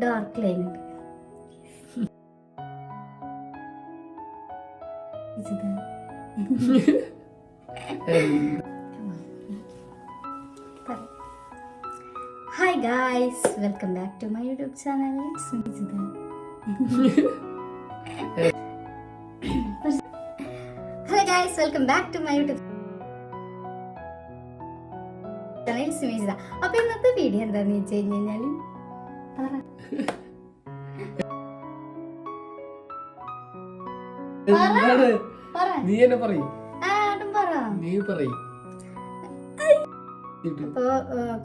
Dark line. Hi guys welcome back to my YouTube channel it's me Jitha hello guys welcome back to my YouTube channel it's me Jitha അപ്പൊ ഇന്നത്തെ video എന്താന്ന് വെച്ച് കഴിഞ്ഞാൽ നീ എന്നെ പറയും. നീ പറയും. ഇപ്പോൾ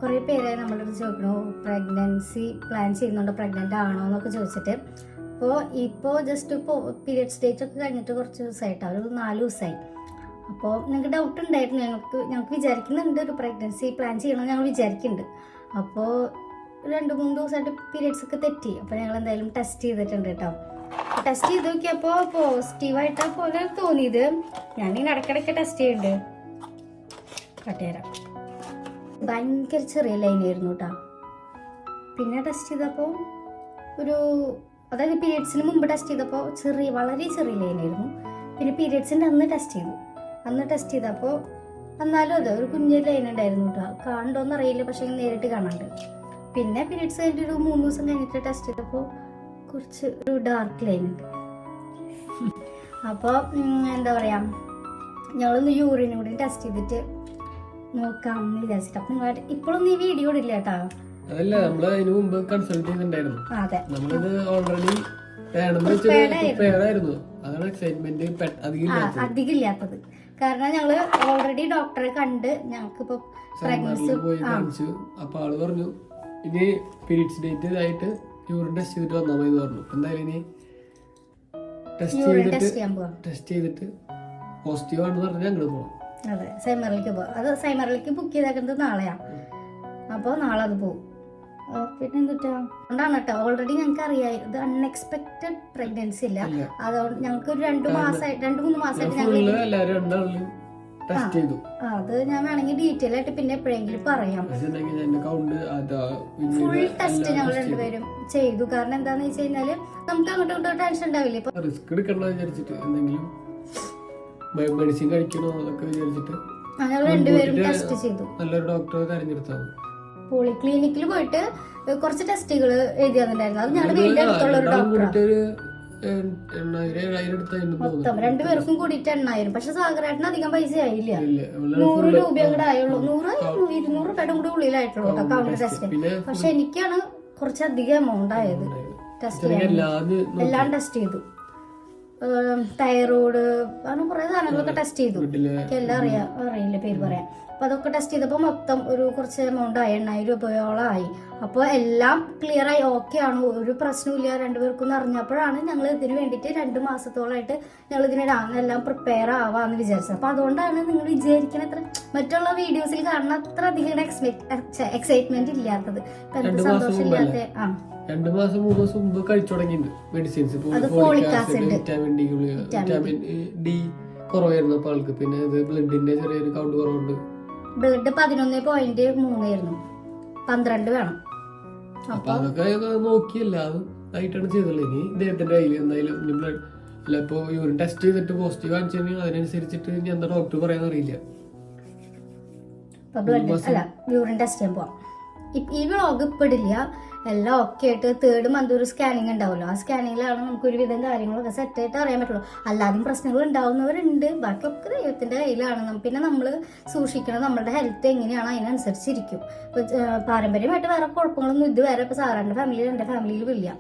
കുറേ പേരെ നമ്മളോട് ചോദിക്കണു പ്രഗ്നൻസി പ്ലാൻ ചെയ്യുന്നുണ്ടോ? പ്രഗ്നന്റ് ആണോ? എന്നൊക്കെ ചോദിച്ചിട്ട്. അപ്പോൾ ഇപ്പോ ജസ്റ്റ് ഇപ്പോ പീരിയഡ്സ് ഡേറ്റ് ഒക്കെ കഴിഞ്ഞിട്ട് കുറച്ച് ദിവസമായിട്ട് ഒരു നാല് ദിവസമായി അപ്പോൾ ഞങ്ങൾക്ക് ഡൗട്ട് ഉണ്ടായിരുന്നു. ഞങ്ങൾക്ക് ഞങ്ങൾക്ക് വിചാരിക്കുന്നുണ്ട് ഒരു പ്രഗ്നൻസി പ്ലാൻ ചെയ്യണമെന്ന് ഞങ്ങൾ വിചാരിക്കുന്നുണ്ട്. അപ്പോൾ രണ്ട് മൂന്ന് ദിവസമായിട്ട് പീരിയഡ്സ് ഒക്കെ തെറ്റി. അപ്പോൾ ഞങ്ങൾ എന്തായാലും ടെസ്റ്റ് ചെയ്തിട്ടുണ്ട് കേട്ടോ. ടെസ്റ്റ് ചെയ്ത് നോക്കിയപ്പോൾ പോസിറ്റീവായിട്ട് പോലെ തോന്നിയത്. ഞാനിങ്ങനെ ഇടയ്ക്കിടയ്ക്ക് ടെസ്റ്റ് ചെയ്യുന്നുണ്ട് കട്ടുതരാം ഭയങ്കര ചെറിയ ലൈൻ ആയിരുന്നു കേട്ടോ പിന്നെ ടെസ്റ്റ് ചെയ്തപ്പോൾ ഒരു അതായത് പീരിയഡ്സിന് മുമ്പ് ടെസ്റ്റ് ചെയ്തപ്പോൾ ചെറിയ വളരെ ചെറിയ ലൈൻ ആയിരുന്നു. പിന്നെ പീരിയഡ്സിന്റെ അന്ന് ടെസ്റ്റ് ചെയ്തു. അന്ന് ടെസ്റ്റ് ചെയ്തപ്പോൾ എന്നാലും അതെ ഒരു കുഞ്ഞു ലൈൻ ഉണ്ടായിരുന്നു കേട്ടോ കാണണ്ടോന്നറിയില്ല പക്ഷേ നേരിട്ട് കാണാണ്ട്. പിന്നെ പീരീഡ്സ് കഴിഞ്ഞിട്ട് ഒരു മൂന്ന് ദിവസം കഴിഞ്ഞിട്ട് ടെസ്റ്റ് ചെയ്തപ്പോൾ കുറച്ച് ഒരു ഡാർക്ക് ലൈൻ ഉണ്ട്. അപ്പോൾ എന്താ പറയുക ഞങ്ങളൊന്ന് യൂറിനും കൂടി ടെസ്റ്റ് ചെയ്തിട്ട് നോക്കാം എന്ന് വിചാരിച്ചിട്ട്. അപ്പം ഇപ്പോഴൊന്നും ഈ വീഡിയോ ഇല്ല കേട്ടോ? അതല്ല നമ്മൾ അതിന് മുമ്പ് കൺസൾട്ട് ചെയ്തിട്ടുണ്ടായിരുന്നു. നമ്മളിത് ഓൾറെഡി വേണമെന്ന് അതാണ് എക്സൈറ്റ്മെന്റ് അധികം ഇല്ലാത്തത് കാരണം ഞങ്ങൾ ഓൾറെഡി ഡോക്ടറെ കണ്ട് ഞങ്ങൾക്ക് ഇപ്പൊ പ്രഗ്നൻസി പോയി കാണിച്ചു. അപ്പൊ ആൾ പറഞ്ഞു ഇനി പീരീഡ്സ് ഡേറ്റ് ആയിട്ട് യൂറിൻ ടെസ്റ്റ് ചെയ്തിട്ട് വന്നാൽ മതി പറഞ്ഞു. എന്തായാലും ഇനി ടെസ്റ്റ് ചെയ്തിട്ട് ടെസ്റ്റ് ചെയ്തിട്ട് പോസിറ്റീവ് ആണെന്ന് പറഞ്ഞാൽ ഞങ്ങൾ പോകണം അതെ സൈമറിലേക്ക് പോവാം. അത് സൈമറിലേക്ക് ബുക്ക് ചെയ്തേക്കുന്നത് നാളെയാണ് അപ്പോൾ നാളെ അത് പോകും പിന്നെ എന്തുട്ടാ അതുകൊണ്ടാണ് കേട്ടോ. ഓൾറെഡി ഞങ്ങൾക്ക് അറിയാം ഇത് അൺഎക്സ്പെക്റ്റഡ് പ്രഗ്നൻസി ഇല്ല. അതുകൊണ്ട് ഞങ്ങൾക്ക് ഒരു രണ്ട് മാസമായിട്ട് രണ്ട് മൂന്ന് മാസമായിട്ട് ഞങ്ങൾ ടെസ്റ്റ് ചെയ്തു. അത് ഞാൻ വേണമെങ്കിൽ ഡീറ്റെയിൽ ആയിട്ട് പിന്നെ എപ്പോഴെങ്കിലും പറയാം. ഫുൾ ടെസ്റ്റ് ഞങ്ങൾ രണ്ടുപേരും ചെയ്തു. കാരണം എന്താന്ന് വെച്ച് കഴിഞ്ഞാൽ നമുക്ക് അങ്ങോട്ടും ഇങ്ങോട്ടും ടെൻഷൻ ഉണ്ടാവില്ല. ഇപ്പൊ റിസ്ക് എടുക്കണ്ട വിചാരിച്ചിട്ട് എന്തെങ്കിലും മെഡിസിൻ കഴിക്കണോ എന്നൊക്കെ വിചാരിച്ചിട്ട് ഞങ്ങൾ രണ്ടുപേരും ടെസ്റ്റ് ചെയ്തു. നല്ലൊരു ഡോക്ടറെ തെരഞ്ഞെടുത്താൽ പോളിക്ലിനിക്കിൽ പോയിട്ട് കുറച്ച് ടെസ്റ്റുകൾ എഴുതി തന്നിട്ടുണ്ടായിരുന്നു അത് ഞങ്ങളുടെ വീടിന്റെ അടുത്തുള്ള ഒരു ഡോക്ടറാണ് മൊത്തം. രണ്ടുപേർക്കും കൂടിയിട്ട് എണ്ണായിരം. പക്ഷെ സാഗരേട്ടന് അധികം പൈസ ആയില്ല. നൂറ് രൂപ കൂടെ ആയുള്ളൂ. നൂറ് ഇരുന്നൂറ് രൂപയുടെ കൂടെ ഉള്ളിലായിട്ടുള്ളൂ കൗണ്ടർ ടെസ്റ്റ് പക്ഷെ എനിക്കാണ് കുറച്ചധികം എമൗണ്ട് ആയത് ടെസ്റ്റ് എല്ലാം എല്ലാം ടെസ്റ്റ് ചെയ്തു. തൈറോയ്ഡ് അങ്ങനെ കുറെ സാധനങ്ങളൊക്കെ ടെസ്റ്റ് ചെയ്തു. എനിക്ക് എല്ലാം അറിയാം അറിയില്ല പേര് പറയാം. അപ്പൊ അതൊക്കെ ടെസ്റ്റ് ചെയ്തപ്പോൾ മൊത്തം ഒരു കുറച്ച് എമൗണ്ട് ആയി എണ്ണായിരം രൂപയോളം ആയി. അപ്പോൾ എല്ലാം ക്ലിയർ ആയി ഓക്കെ ആണ്. ഒരു പ്രശ്നമില്ല രണ്ടുപേർക്കും എന്ന് അറിഞ്ഞപ്പോഴാണ് ഞങ്ങൾ ഇതിന് വേണ്ടിയിട്ട് രണ്ട് മാസത്തോളമായിട്ട് ഞങ്ങൾ ഇതിന് എല്ലാം പ്രിപ്പയർ ആവാന്ന് വിചാരിച്ചത്. അപ്പോൾ അതുകൊണ്ടാണ് നിങ്ങൾ വിചാരിക്കുന്ന അത്ര മറ്റുള്ള വീഡിയോസിൽ കാണുന്ന അത്ര അധികം എക്സൈറ്റ്മെന്റ് ഇല്ലാത്തത്. എന്ത് ആ. രണ്ടു മാസം മൂന്ന് മാസം മുമ്പ് കഴിച്ചു തുടങ്ങിയിട്ടുണ്ട്. Medicines. Vitamin D vitamin D കുറവായിരുന്നു അപ്പൊ ആൾക്ക്. പിന്നെ ഇത് ബ്ലഡിന്റെ ചെറിയൊരു കൗണ്ട് കുറവുണ്ട്. ബ്ലഡ് പതിനൊന്ന് പോയിന്റ് മൂന്നായിരുന്നു. പന്ത്രണ്ട് വേണം. അപ്പൊ അതൊക്കെ നോക്കിയല്ല ആയിട്ടാണ് ചെയ്തുള്ളത് ഇനി ഇദ്ദേഹത്തിന്റെ കയ്യിൽ എന്തായാലും ബ്ലഡ് അല്ല ഇപ്പൊ യൂറിൻ ടെസ്റ്റ് ചെയ്തിട്ട് പോസിറ്റീവ് കാണിച്ചു അതിനനുസരിച്ചിട്ട് ഇനി എന്താ ഡോക്ടർ പറയാൻ അറിയില്ല. യൂറിൻ ടെസ്റ്റ് ചെയ്യാൻ പോവാം. ഈ വ്ളോഗ് ഇപ്പൊ ഇടില്ല. എല്ലാം ഒക്കെ ആയിട്ട് തേർഡ് മന്ത് ഒരു സ്കാനിങ് ഉണ്ടാവുമല്ലോ. ആ സ്കാനിങ്ങിലാണ് നമുക്ക് ഒരുവിധം കാര്യങ്ങളൊക്കെ സെറ്റ് ആയിട്ട് അറിയാൻ പറ്റുള്ളൂ. അല്ലാതെയും പ്രശ്നങ്ങൾ ഉണ്ടാവുന്നവരുണ്ട്. ബാക്കിയൊക്കെ ദൈവത്തിന്റെ കയ്യിലാണ്. പിന്നെ നമ്മൾ സൂക്ഷിക്കണം നമ്മുടെ ഹെൽത്ത് എങ്ങനെയാണ് അതിനനുസരിച്ചിരിക്കും. ഇപ്പോൾ പാരമ്പര്യമായിട്ട് വേറെ കുഴപ്പങ്ങളൊന്നും ഇതുവരെ ഇപ്പോൾ സാറിന്റെ ഫാമിലിയിൽ എന്റെ ഫാമിലിയിലും ഇല്ല.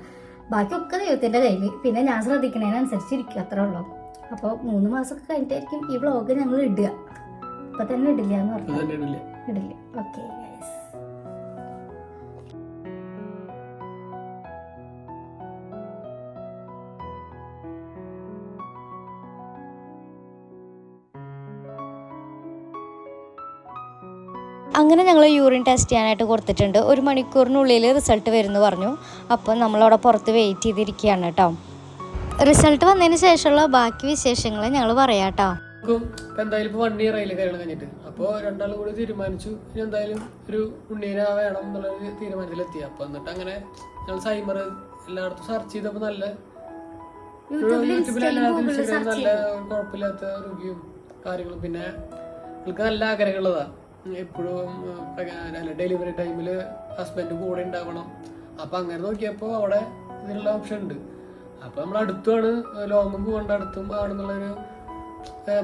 ബാക്കിയൊക്കെ ദൈവത്തിന്റെ കയ്യിൽ പിന്നെ ഞാൻ ശ്രദ്ധിക്കണതിനനുസരിച്ചിരിക്കും. അത്രേ ഉള്ളൂ. അപ്പോൾ മൂന്ന് മാസമൊക്കെ കഴിഞ്ഞിട്ടായിരിക്കും ഈ വ്ളോഗ് ഞങ്ങൾ ഇടുക. ഇപ്പം തന്നെ ഇടില്ല എന്ന് പറഞ്ഞു ഇടില്ല. ഓക്കെ അങ്ങനെ ഞങ്ങൾ യൂറിൻ ടെസ്റ്റ് ചെയ്യാനായിട്ട് കൊടുത്തിട്ടുണ്ട്. ഒരു മണിക്കൂറിനുള്ളിൽ റിസൾട്ട് വരുമെന്ന് പറഞ്ഞു. അപ്പോൾ നമ്മളവിടെ പുറത്ത് വെയിറ്റ് ചെയ്തിരിക്കുകയാണ് കേട്ടോ. റിസൾട്ട് വന്നതിന് ശേഷമുള്ള ബാക്കി വിശേഷങ്ങൾ ഞങ്ങൾ പറയാം കേട്ടോ. എന്തായാലും ഇപ്പൊ വൺ ഇയർ ആയില്ലേ കാര്യങ്ങൾ കഴിഞ്ഞിട്ട്. അപ്പോൾ രണ്ടാളും കൂടി തീരുമാനിച്ചു. ഇനി എന്തായാലും ഒരു ഉണ്ണീന വേണം എന്നുള്ള ഒരു തീരുമാനത്തിലെത്തി അപ്പോൾ എന്നിട്ട് അങ്ങനെ ഞങ്ങൾ സൈമർ എല്ലായിടത്തും സെർച്ച് ചെയ്തപ്പോൾ നല്ല യൂട്യൂബിൽ നല്ല കുഴപ്പമില്ലാത്ത റിവ്യൂ കാര്യങ്ങളും. പിന്നെ അവൾക്ക് നല്ല ആഗ്രഹമുള്ളതാ. എപ്പോഴും അല്ല ഡെലിവറി ടൈമിൽ ഹസ്ബൻഡ് കൂടെ ഉണ്ടാവണം. അപ്പം അങ്ങനെ നോക്കിയപ്പോൾ അവിടെ ഇതിനുള്ള ഓപ്ഷൻ ഉണ്ട്. അപ്പം നമ്മൾ അടുത്താണ് ലോങ്ങും പോകേണ്ട അടുത്തും ആണെന്നുള്ളൊരു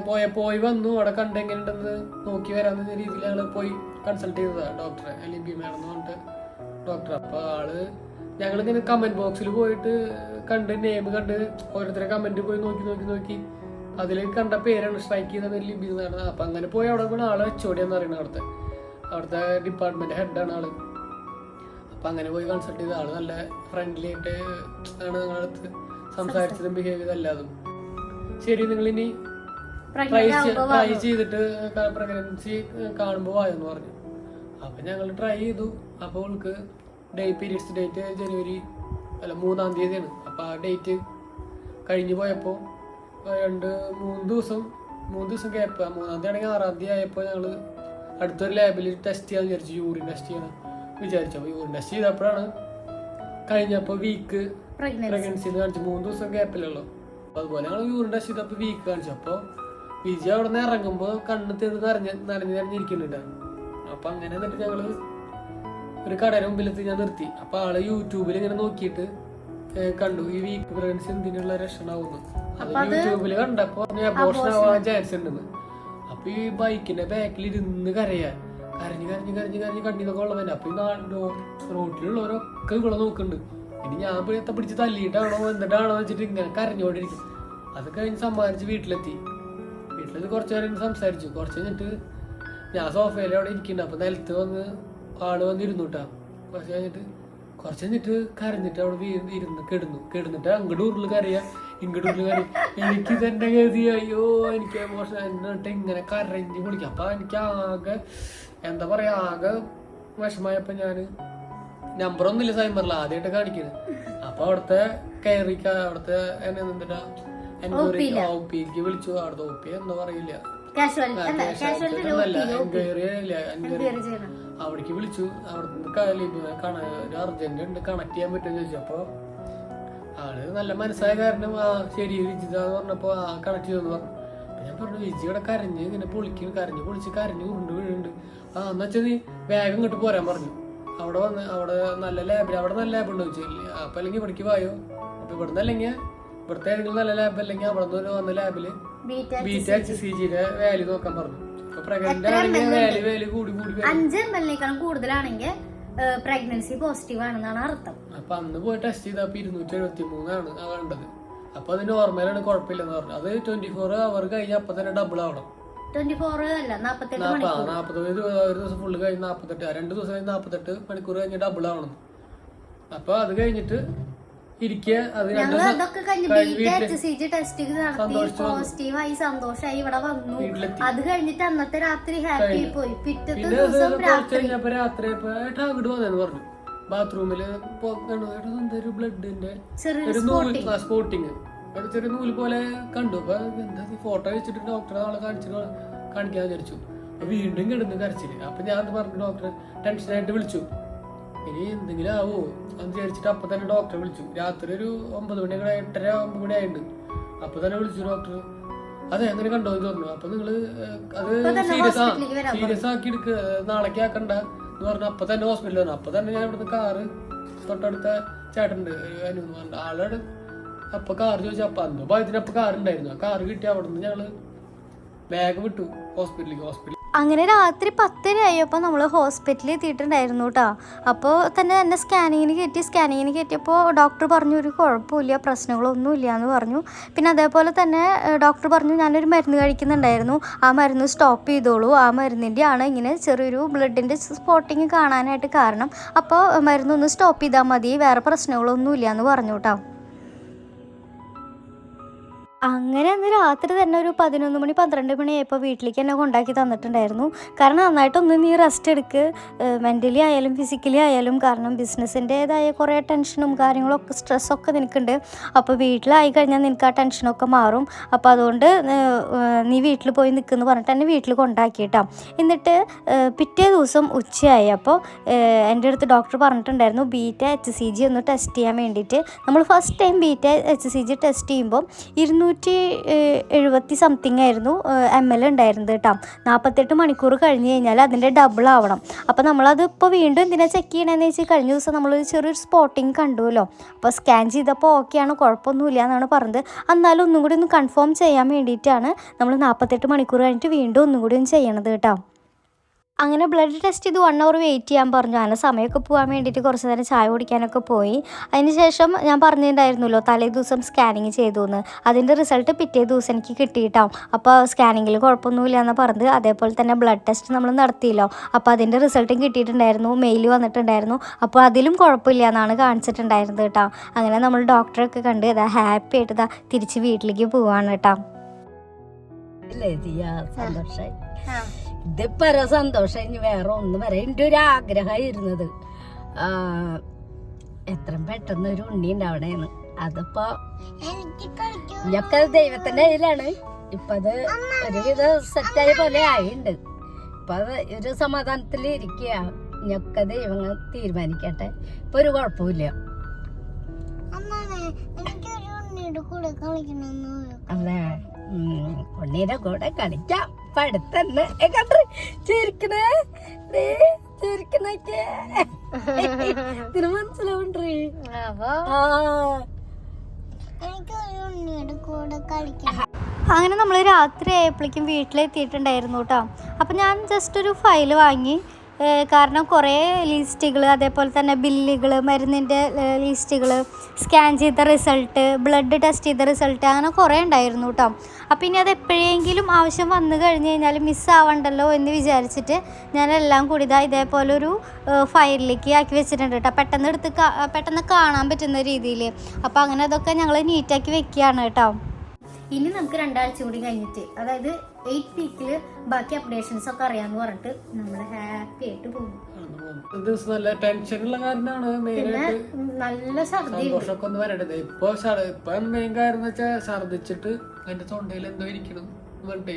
പോയ പോയി വന്നു. അവിടെ കണ്ട് എങ്ങനെയുണ്ടെന്ന് നോക്കി വരാമെന്ന രീതിയിലാണ് പോയി കൺസൾട്ട് ചെയ്തതാണ് ഡോക്ടറെ അല്ലെങ്കിൽ എന്ന് പറഞ്ഞിട്ട് ഡോക്ടർ അപ്പോൾ ആൾ ഞങ്ങളിങ്ങനെ കമന്റ് ബോക്സിൽ പോയിട്ട് കണ്ട് നെയിം കണ്ട് ഓരോരുത്തരെ കമന്റ് പോയി നോക്കി നോക്കി നോക്കി. അതിൽ കണ്ട പേരാണ് സ്ട്രൈക്ക് ചെയ്ത പേര് ലിബി എന്നാണ് അപ്പം അങ്ങനെ പോയി അവിടെ പോയി ആളെ എച്ച് എന്ന് പറയുന്നത് അവിടുത്തെ. അവിടുത്തെ ഡിപ്പാർട്ട്മെന്റ് ഹെഡാണ് ആൾ. അപ്പം അങ്ങനെ പോയി കൺസൾട്ട് ചെയ്ത. ആൾ നല്ല ഫ്രണ്ട്ലി ആയിട്ട് ആണ് നിങ്ങളടുത്ത് സംസാരിച്ചതും ബിഹേവ് ചെയ്തത് എല്ലാതും. ശരി നിങ്ങളിനി ട്രൈ പ്രഗ്നന്റ് ട്രൈ ചെയ്തിട്ട് പ്രഗ്നൻസി കാണുമ്പോൾ വായെന്ന് പറഞ്ഞു. അപ്പം ഞങ്ങൾ ട്രൈ ചെയ്തു. അപ്പോൾ അവൾക്ക് ഡേ പീരീഡ്സ് ഡേറ്റ് ജനുവരി അല്ല മൂന്നാം തീയതിയാണ്. അപ്പം ആ ഡേറ്റ് കഴിഞ്ഞു പോയപ്പോൾ രണ്ട് മൂന്ന് ദിവസം മൂന്ന് ദിവസം ഗ്യാപ്പ് മൂന്നാം തീയതി ആണെങ്കിൽ ആറാം തീയതി ആയപ്പോൾ ഞങ്ങൾ അടുത്തൊരു ലാബിൽ ടെസ്റ്റ് ചെയ്യാൻ വിചാരിച്ചു യൂറിൻ ടെസ്റ്റ് ചെയ്യാൻ വിചാരിച്ചു. അപ്പോൾ യൂറിൻ ടെസ്റ്റ് ചെയ്തപ്പോഴാണ് കഴിഞ്ഞപ്പോൾ വീക്ക് പ്രഗ്നൻസി കാണിച്ചു. മൂന്ന് ദിവസം ഗ്യാപ്പിലുള്ളൂ അപ്പോൾ അതുപോലെ ഞങ്ങൾ യൂറിൻ ടെസ്റ്റ് ചെയ്തപ്പോൾ വീക്ക് കാണിച്ചു. അപ്പോൾ വിജയ് അവിടെ നിന്ന് ഇറങ്ങുമ്പോൾ കണ്ണ് തീർന്ന് നിറഞ്ഞ് നിറഞ്ഞ് നിറഞ്ഞിരിക്കുന്നുണ്ട് അപ്പോൾ അങ്ങനെ എന്നിട്ട് ഞങ്ങൾ ഒരു കടയുടെ മുമ്പിലെത്തി ഞാൻ നിർത്തി. അപ്പോൾ ആൾ യൂട്യൂബിൽ ഇങ്ങനെ നോക്കിയിട്ട് കണ്ടു. ഈ വീക്ക് പ്രഗ്നൻസി എന്തിനുള്ള രക്ഷണാവുന്നു അത് യൂട്യൂബിൽ കണ്ടപ്പോ അബോർഷൻ ആവാൻ ചാൻസ് ഉണ്ടെന്ന് അപ്പൊ ഈ ബൈക്കിന്റെ ബാക്കിൽ ഇരുന്ന് കരയാ കരഞ്ഞ് കരഞ്ഞ് കരഞ്ഞ് കരഞ്ഞ് കണ്ണിന്നൊക്കെ ഉള്ളവന്നെ അപ്പൊ ഈ റോട്ടിലുള്ളവരൊക്കെ ഇവിടെ നോക്കുന്നുണ്ട്. ഇനി ഞാൻ എത്ത പിടിച്ച് തല്ലിയിട്ടാണോ എന്നിട്ടാണോ വെച്ചിട്ട് ഇങ്ങനെ കരഞ്ഞോണ്ടിരിക്കും. അത് കഴിഞ്ഞ് സമ്മാനിച്ച് വീട്ടിലെത്തി. വീട്ടിലെത്തി കുറച്ച് നേരം സംസാരിച്ചു. കുറച്ച് കഴിഞ്ഞിട്ട് ഞാൻ സോഫയിൽ അവിടെ ഇരിക്കുന്നുണ്ട്. അപ്പൊ നിലത്ത് വന്ന് ആൾ വന്ന് ഇരുന്നുട്ടാ. കുറച്ച് കഴിഞ്ഞിട്ട് കുറച്ച് കഴിഞ്ഞിട്ട് കരഞ്ഞിട്ട് അവിടെ വീട് ഇരുന്ന് കിടന്നു. കിടന്നിട്ട് അങ്ങോട്ട് ഉരുൾ കരയാ. ഇങ്ങോട്ട് ഉരുൾ എനിക്ക് തന്നെ ഗതി അയ്യോ എനിക്ക് എമോഷൻ എന്നിട്ട് ഇങ്ങനെ കരഞ്ഞ് കുളിക്കാം. അപ്പൊ എനിക്ക് ആകെ എന്താ പറയാ ആകെ വിഷമായപ്പോ ഞാൻ നമ്പർ ഒന്നുമില്ല സൈമറിൽ ആദ്യമായിട്ട് കാണിക്കുന്നത് അപ്പൊ അവിടുത്തെ കയറിക്ക അവിടുത്തെ എന്നെ എന്തിട്ടാ എൻക്വയറി ഒ പിക്ക് വിളിച്ചു. അവിടുത്തെ ഒ പി എന്താ പറയില്ല. അവിടേക്ക് വിളിച്ചു. അവിടുന്ന് ഒരു അർജന്റ് ഉണ്ട് കണക്ട് ചെയ്യാൻ പറ്റുമെന്ന് ചോദിച്ചു. അപ്പൊ ആൾ നല്ല മനസ്സായ കാരണം ആ ശരി വിജിതാന്ന് പറഞ്ഞപ്പോ ആ കണക്ട് ചെയ്തെന്ന് പറഞ്ഞു. ഞാൻ പറഞ്ഞു വിജി ഇവിടെ കരഞ്ഞ് ഇങ്ങനെ പൊളിക്കുന്നു കരഞ്ഞ് പൊളിച്ച് കരഞ്ഞ് ഉരുണ്ട് വീഴുണ്ട് ആ എന്നാ വെച്ചാൽ നീ വേഗം ഇങ്ങോട്ട് പോരാൻ പറഞ്ഞു. അവിടെ വന്ന് അവിടെ നല്ല ലാബ് അവിടെ നല്ല ലാബ് ഉണ്ടോ ചോദിച്ചു. അപ്പൊ അല്ലെങ്കിൽ ഇവിടേക്ക് വായോ? അപ്പൊ ഇവിടുന്ന് അല്ലെങ്കിൽ ഇവിടുത്തെ ഏതെങ്കിലും നല്ല ലാബ് അല്ലെങ്കിൽ അവിടെ നിന്ന് വന്ന ലാബിൽ ബീറ്റ എച്ച് സി ജിയുടെ വാല്യൂ നോക്കാൻ പറഞ്ഞു. അപ്പൊ പ്രഗ്നന്റ് ആണെങ്കിൽ വാല്യൂ വാല്യൂ കൂടി കൂടി അഞ്ച് കൂടുതലാണെങ്കിൽ പ്രഗ്നൻസി പോസിറ്റീവ് ആണെന്നാണ് അർത്ഥം. അപ്പൊ അന്ന് പോയി ടെസ്റ്റ് ചെയ്തപ്പോ ഇരുന്നൂറ്റി എഴുപത്തി മൂന്നാണ് വേണ്ടത് അപ്പൊ അത് നോർമലാണ് കുഴപ്പമില്ലെന്ന് പറഞ്ഞു അത് ട്വന്റി ഫോർ അവർ കഴിഞ്ഞ അപ്പൊ തന്നെ ഡബിൾ ആവണം. ട്വന്റി ഫോർ അല്ല നാപ്പത്തെട്ട് ഒരു ദിവസം ഫുള്ള് കഴിഞ്ഞ് നാപ്പത്തെട്ട് രണ്ട് ദിവസം കഴിഞ്ഞ് നാപ്പത്തെട്ട് മണിക്കൂർ കഴിഞ്ഞ് ഡബിൾ ആവണം. അപ്പൊ അത് കഴിഞ്ഞിട്ട് ഇരിക്കുക അത് അതൊക്കെ. പോസിറ്റീവായി സന്തോഷമായി ഇവിടെ വന്നു. അത് കഴിഞ്ഞിട്ട് അന്നത്തെ രാത്രി ഹാപ്പി പോയി. പിറ്റത്തെ പിന്നെ അത് ദിവസം കുറച്ച് രാത്രി. കഴിഞ്ഞപ്പോ രാത്രി ഏട്ടാ അങ്ങോട്ട് വന്നെന്ന് പറഞ്ഞു. ബാത്റൂമിൽ എന്തൊരു ബ്ലഡിന്റെ ഒരു നൂൽ സ്പോട്ടിങ് ഒരു ചെറിയ നൂൽ പോലെ കണ്ടു. അപ്പൊ എന്താ ഫോട്ടോ വെച്ചിട്ട് ഡോക്ടറെ നാളെ കാണിച്ചിട്ട് കാണിക്കാൻ വിചാരിച്ചു. വീണ്ടും കിടന്ന് കരച്ചിൽ. അപ്പൊ ഞാൻ പറഞ്ഞു ഡോക്ടറെ ടെൻഷനായിട്ട് വിളിച്ചു. ഇനി എന്തെങ്കിലും ആവോ? അത് വിചാരിച്ചിട്ട് അപ്പൊ തന്നെ ഡോക്ടറെ വിളിച്ചു. രാത്രി ഒരു ഒമ്പത് മണി എട്ടര ഒമ്പത് മണി ആയിട്ടുണ്ട് അപ്പൊ തന്നെ വിളിച്ചു ഡോക്ടർ അതെ അങ്ങനെ കണ്ടോ എന്ന് പറഞ്ഞു. അപ്പൊ നിങ്ങൾ ഏഹ്, അത് സീരിയസ് ആ സീരിയസ് ആക്കി എടുക്ക നാളേക്ക് ആക്കണ്ട എന്ന് പറഞ്ഞു. അപ്പൊ തന്നെ ഹോസ്പിറ്റലിൽ വന്നു. അപ്പൊ തന്നെ ഞാൻ ഇവിടുന്ന് കാറ് തൊട്ടടുത്ത ചേട്ടനുണ്ട് അനുന്ന് പറഞ്ഞു. ആളോട് അപ്പൊ കാർ ചോദിച്ചു. അപ്പൊ അന്ന് ഭയത്തിന് അപ്പൊ കാർ ഉണ്ടായിരുന്നു ആ കാറ് കിട്ടി അവിടെ നിന്ന് ഞങ്ങൾ ബാഗ് വിട്ടു. ഹോസ്പിറ്റലിലേക്ക് ഹോസ്പിറ്റലിൽ അങ്ങനെ രാത്രി പത്തരയായി. അപ്പോൾ നമ്മൾ ഹോസ്പിറ്റലിൽ എത്തിയിട്ടുണ്ടായിരുന്നു കേട്ടോ. അപ്പോൾ തന്നെ എന്നെ സ്കാനിങ്ങിന് കയറ്റി സ്കാനിങ്ങിന് കയറ്റിയപ്പോൾ ഡോക്ടർ പറഞ്ഞു ഒരു കുഴപ്പമില്ല പ്രശ്നങ്ങളൊന്നുമില്ല എന്ന് പറഞ്ഞു. പിന്നെ അതേപോലെ തന്നെ ഡോക്ടർ പറഞ്ഞു ഞാനൊരു മരുന്ന് കഴിക്കുന്നുണ്ടായിരുന്നു. ആ മരുന്ന് സ്റ്റോപ്പ് ചെയ്തോളൂ. ആ മരുന്നിന്റെ ആണ് ഇങ്ങനെ ചെറിയൊരു ബ്ലഡിന്റെ സ്പോട്ടിങ് കാണാനായിട്ട് കാരണം. അപ്പോൾ മരുന്നൊന്ന് സ്റ്റോപ്പ് ചെയ്താൽ മതി വേറെ പ്രശ്നങ്ങളൊന്നുമില്ല എന്ന് പറഞ്ഞു കേട്ടോ. അങ്ങനെ അന്ന് രാത്രി തന്നെ ഒരു പതിനൊന്ന് മണി പന്ത്രണ്ട് മണിയായപ്പോൾ വീട്ടിലേക്ക് എന്നെ കൊണ്ടാക്കി തന്നിട്ടുണ്ടായിരുന്നു. കാരണം നന്നായിട്ടൊന്ന് നീ റെസ്റ്റ് എടുക്ക്. മെന്റലി ആയാലും ഫിസിക്കലി ആയാലും കാരണം ബിസിനസ്സിന്റേതായ കുറേ ടെൻഷനും കാര്യങ്ങളൊക്കെ സ്ട്രെസ്സൊക്കെ നിനക്കുണ്ട്. അപ്പോൾ വീട്ടിലായി കഴിഞ്ഞാൽ നിനക്ക് ആ ടെൻഷനൊക്കെ മാറും. അപ്പോൾ അതുകൊണ്ട് നീ വീട്ടിൽ പോയി നിൽക്കുമെന്ന് പറഞ്ഞിട്ട് എന്നെ വീട്ടിൽ കൊണ്ടാക്കിയിട്ടാ. എന്നിട്ട് പിറ്റേ ദിവസം ഉച്ചയായി. അപ്പോൾ എന്റെ അടുത്ത് ഡോക്ടർ പറഞ്ഞിട്ടുണ്ടായിരുന്നു ബീറ്റ എച്ച് സി ജി ഒന്ന് ടെസ്റ്റ് ചെയ്യാൻ വേണ്ടിയിട്ട്. നമ്മൾ first time beta H C G test ചെയ്യുമ്പോൾ ഇരുന്നൂറ്റി ഏഹ്, എഴുപത്തി സംതിങ് ആയിരുന്നു എം എൽ ഉണ്ടായിരുന്നത് കേട്ടോ. നാൽപ്പത്തെട്ട് മണിക്കൂർ കഴിഞ്ഞ് കഴിഞ്ഞാൽ അതിന്റെ ഡബിൾ ആവണം. അപ്പോൾ നമ്മളത് ഇപ്പോൾ വീണ്ടും എന്തിനാ ചെക്ക് ചെയ്യണമെന്ന് വെച്ചാൽ കഴിഞ്ഞ ദിവസം നമ്മളൊരു ചെറിയൊരു സ്പോട്ടിങ് കണ്ടുവല്ലോ. അപ്പോൾ സ്കാൻ ചെയ്തപ്പോൾ ഓക്കെയാണ് കുഴപ്പമൊന്നുമില്ല എന്നാണ് പറഞ്ഞത്. എന്നാലും ഒന്നും കൂടി ഒന്ന് കൺഫേം ചെയ്യാൻ വേണ്ടിയിട്ടാണ് നമ്മൾ നാൽപ്പത്തെട്ട് മണിക്കൂർ കഴിഞ്ഞിട്ട് വീണ്ടും ഒന്നും കൂടി ഒന്ന് ചെയ്യണത് കേട്ടോ. അങ്ങനെ ബ്ലഡ് ടെസ്റ്റ് ചെയ്ത് വൺ അവർ വെയിറ്റ് ചെയ്യാൻ പറഞ്ഞു. അങ്ങനെ സമയമൊക്കെ പോകാൻ വേണ്ടിയിട്ട് കുറച്ച് നേരം ചായ കുടിക്കാനൊക്കെ പോയി. അതിന് ശേഷം ഞാൻ പറഞ്ഞിട്ടുണ്ടായിരുന്നല്ലോ തലേ ദിവസം സ്കാനിങ് ചെയ്തു എന്ന് അതിന്റെ റിസൾട്ട് പിറ്റേ ദിവസം എനിക്ക് കിട്ടിയിട്ടാവും അപ്പോൾ സ്കാനിങ്ങിൽ കുഴപ്പമൊന്നുമില്ല എന്ന് പറഞ്ഞ് അതേപോലെ തന്നെ ബ്ലഡ് ടെസ്റ്റ് നമ്മൾ നടത്തിയല്ലോ. അപ്പോൾ അതിന്റെ റിസൾട്ടും കിട്ടിയിട്ടുണ്ടായിരുന്നു. മെയിൽ വന്നിട്ടുണ്ടായിരുന്നു. അപ്പോൾ അതിലും കുഴപ്പമില്ല എന്നാണ് കാണിച്ചിട്ടുണ്ടായിരുന്നത് കേട്ടോ. അങ്ങനെ നമ്മൾ ഡോക്ടറൊക്കെ കണ്ട് ഇതാ ഹാപ്പി ആയിട്ട് ഇതാ തിരിച്ച് വീട്ടിലേക്ക് പോവാണ് കേട്ടോ. ഇതിപ്പര സന്തോഷം. ഇനി വേറെ ഒന്നും വരെ എന്റെ ഒരു ആഗ്രഹമായിരുന്നത് എത്രയും പെട്ടെന്ന് ഒരു ഉണ്ണി ഉണ്ടാവണേന്ന്. അതിപ്പോ ഇതൊക്കെ ദൈവത്തിന്റെ കയ്യിലാണ്. ഇപ്പൊ അത് ഒരുവിധ സെറ്റായ പോലെ ആയിണ്ട്. ഇപ്പൊ അത് ഒരു സമാധാനത്തിൽ ഇരിക്കുക ഇനിയൊക്കെ ദൈവങ്ങൾ തീരുമാനിക്കട്ടെ. ഇപ്പൊ ഒരു കുഴപ്പമില്ല അല്ലേ? ഉണ്ണിയുടെ കൂടെ കളിക്കാം. ഇപ്പൊ അടുത്തന്നെ ഏ, കണ്ടറ് ചിരിക്കണേ. ചിരിക്കണൊക്കെ. ഇതിന് മനസ്സിലാവണ്ടേ അങ്ങനെ നമ്മൾ രാത്രി ആയപ്പോഴേക്കും വീട്ടിലെത്തിയിട്ടുണ്ടായിരുന്നു കേട്ടോ. അപ്പം ഞാൻ ജസ്റ്റ് ഒരു ഫയൽ വാങ്ങി. കാരണം കുറേ ലിസ്റ്റുകൾ അതേപോലെ തന്നെ ബില്ലുകൾ മരുന്നിന്റെ ലിസ്റ്റുകൾ സ്കാൻ ചെയ്ത റിസൾട്ട് ബ്ലഡ് ടെസ്റ്റ് ചെയ്ത റിസൾട്ട് അങ്ങനെ കുറേ ഉണ്ടായിരുന്നു കേട്ടോ. അപ്പം ഇനി അത് എപ്പോഴെങ്കിലും ആവശ്യം വന്നു കഴിഞ്ഞ് കഴിഞ്ഞാൽ മിസ്സാവണ്ടല്ലോ എന്ന് വിചാരിച്ചിട്ട് ഞാനെല്ലാം കൂടി ഇതാ ഇതേപോലെ ഒരു ഫയലിലേക്ക് ആക്കി വെച്ചിട്ടുണ്ട് കേട്ടോ. പെട്ടെന്ന് എടുത്ത് പെട്ടെന്ന് കാണാൻ പറ്റുന്ന രീതിയിൽ അപ്പോൾ അങ്ങനെ അതൊക്കെ ഞങ്ങൾ നീറ്റാക്കി വെക്കുകയാണ് കേട്ടോ. ഇനി നമുക്ക് രണ്ടാഴ്ച കൂടി കഴിഞ്ഞിട്ട് അതായത് എയ്റ്റ് വീക്കിൽ ബാക്കി അപ്ഡേഷൻസ് ഒക്കെ അറിയാന്ന് പറഞ്ഞിട്ട് നമ്മൾ ഹാപ്പി ആയിട്ട് പോകും. നല്ല ടെൻഷനുള്ള കാരണമാണ് നല്ല സന്തോഷമൊക്കെ ഒന്ന് വരേണ്ടത് ഇപ്പൊ ഇപ്പൊ മെയിൻ കാര്യം എന്ന് വെച്ചാൽ ഛർദിച്ചിട്ട് അതിന്റെ തൊണ്ടയിൽ എന്തോ ഇരിക്കണം വേണ്ടേ പറഞ്ഞിട്ടേ.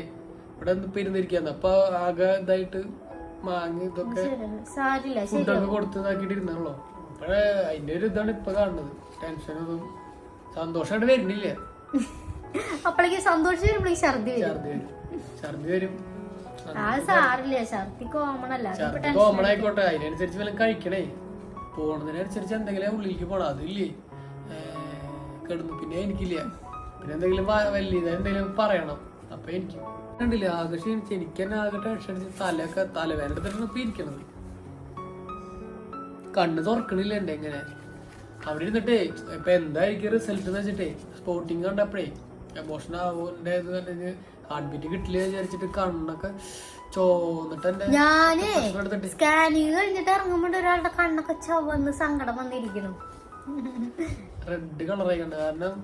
ഇവിടെ ഒന്ന് ഇരുന്നിരിക്കാന്ന് അപ്പൊ ആകെ ഇതായിട്ട് മാങ്ങി ഇതൊക്കെ ഫുഡൊക്കെ കൊടുത്ത് ഇതാക്കിട്ടിരുന്നല്ലോ അപ്പോഴേ അതിന്റെ ഒരു ഇതാണ് ഇപ്പൊ കാണുന്നത്. ടെൻഷനൊന്നും സന്തോഷമായിട്ട് വരുന്നില്ല. അപ്പോഴേക്ക് സന്തോഷം വരുമ്പോ ഛർദി വരും. ഛർദി വരും. ആ സാരില്ല ഛർദി കോമൺ അല്ല. കോമൺ ആയിക്കോട്ടെ. അതിനനുസരിച്ച് വല്ലതും കഴിക്കണേ. പോണതിനനുസരിച്ച് എന്തെങ്കിലും ഉള്ളിലേക്ക് പോണം. അതില്ലേ? കിടന്നു പിന്നെ എനിക്കില്ല. പിന്നെ എന്തെങ്കിലും വലിയ എന്തെങ്കിലും പറയണം. അപ്പൊ എനിക്ക് കണ്ടില്ല ആകെ ക്ഷീണിച്ച്. എനിക്ക് തന്നെ ആകെ ടെൻഷൻ അടിച്ച് തലയൊക്കെ തലവേദന എടുത്തിട്ടാണ് ഇപ്പൊ ഇരിക്കണത്. കണ്ണ് തുറക്കണില്ല എന്റെ എങ്ങനെ അവിടെ ഇരുന്നിട്ടേ ഇപ്പൊ എന്തായിരിക്കും റിസൾട്ട് എന്ന് വെച്ചിട്ടേ സ്പോർട്ടിങ് കണ്ടപ്പോഴേ എമോഷൻ ആവുന്നേ ഹാർട്ട് ബീറ്റ് കിട്ടില്ല വിചാരിച്ചിട്ട് കണ്ണൊക്കെ ചോന്നിട്ട് എന്റെ ഞാനേ സ്കാനിങ് കഴിഞ്ഞിട്ട് ഇറങ്ങുമ്പോൾ ഒരാളുടെ കണ്ണൊക്കെ ചുവന്ന് സങ്കടം വന്നിരിക്കണം റെഡ് കളറായി കണ്ട. കാരണം